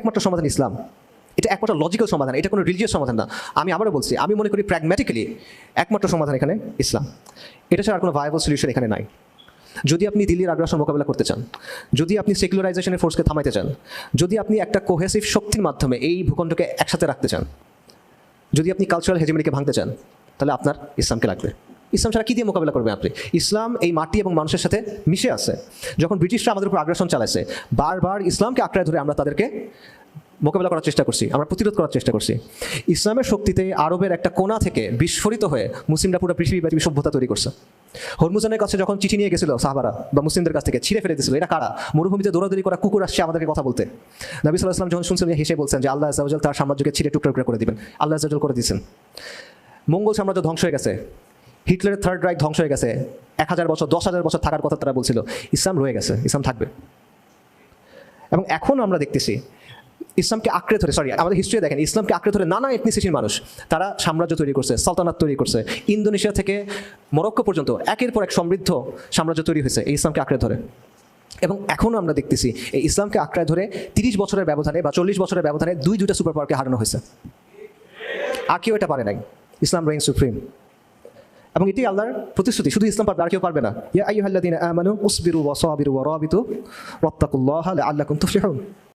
একমাত্র সমাধান ইসলাম। এটা একমাত্র লজিক্যাল সমাধান, এটা কোনো রিলিজিয়াস সমাধান না। আমি আবারও বলছি, আমি মনে করি প্র্যাগম্যাটিক্যালি একমাত্র সমাধান এখানে ইসলাম। এটা ছাড়া আর কোনো ভায়াবল সলিউশন এখানে নাই। যদি আপনি দিল্লির আগ্রাসন মোকাবিলা করতে চান, যদি আপনি সেকুলারাইজেশনের ফোর্সকে থামাইতে চান, যদি আপনি একটা কোহেসিভ শক্তির মাধ্যমে এই ভূখণ্ডকে একসাথে রাখতে চান, যদি আপনি কালচারাল হেজেমনিকে ভাঙতে চান, তাহলে আপনার ইসলামকে লাগবে। ইসলাম ছাড়া কী দিয়ে মোকাবিলা করবেন আপনি? ইসলাম এই মাটি এবং মানুষের সাথে মিশে আছে। যখন ব্রিটিশরা আমাদের উপর আগ্রাসন চালাইছে, বারবার ইসলামকে আঁকড়ায় ধরে আমরা তাদেরকে মোকাবিলা করার চেষ্টা করছি, আমরা প্রতিরোধ করার চেষ্টা করছি। ইসলামের শক্তিতে আরবের একটা কোণা থেকে বিস্ফোরিত হয়ে মুসলিমরা পুরো পৃথিবীব্যাপী সভ্যতা তৈরি করছে। হরমুজানের কাছে যখন চিঠি নিয়ে গেছিল সাহাবারা বা মুসলিমদের কাছ থেকে, ছিঁড়ে ফেলে দিয়েছিল এটা কারা? মরুভূমিতে দৌড়াদৌড়ি করা কুকুর আসছে আমাদেরকে কথা বলতে? নবী সাল্লাহ আসলাম যখন শুনছিলেন হেসে বলছেন যে, আল্লাহ আজাল তার সাম্রাজ্যকে ছিঁড়ে টুকরো টুকরো করে দিবেন। আল্লাহ আজাল করে দিয়েছেন। মঙ্গল সাম্রাজ্য ধ্বংস হয়ে গেছে। হিটলারের থার্ড রাইক ধ্বংস হয়ে গেছে। এক হাজার বছর, দশ হাজার বছর থাকার কথা তারা বলছিল, ইসলাম রয়ে গেছে, ইসলাম থাকবে। এবং এখন আমরা দেখতেছি, ইসলামকে আঁকড়ে ধরে সরি আমাদের হিস্ট্রি দেখেন, ইসলামকে আঁকড়ে ধরে নানা এথনিসিটির মানুষ। তারা সাম্রাজ্য তৈরি করছে, সালতানাত তৈরি করছে। ইন্দোনেশিয়া থেকে মরক্কো পর্যন্ত একের পর এক সমৃদ্ধ সাম্রাজ্য তৈরি হয়েছে, এই ইসলামকে আঁকড়ে ধরে। এবং এখনও আমরা দেখতেছি, এই ইসলামকে আঁকড়ে ধরে তিরিশ বছরের ব্যবধানে বা চল্লিশ বছরের ব্যবধানে দুই দুইটা সুপার পাওয়ারকে হারানো হয়েছে। আর কেউ এটা পারে নাই, ইসলাম রেইন সুপ্রিম এবং এটি আল্লাহর প্রতিশ্রুতি। শুধু ইসলাম পারবে, আর কেউ পারবে না। ইয়া আইয়ুহাল্লাদিন আমানু, উসবিরু ওয়া সাবিরু ওয়া রাবিতু, ওয়াত্তাকুল্লাহ লাআল্লাকুম তুফলিহুন।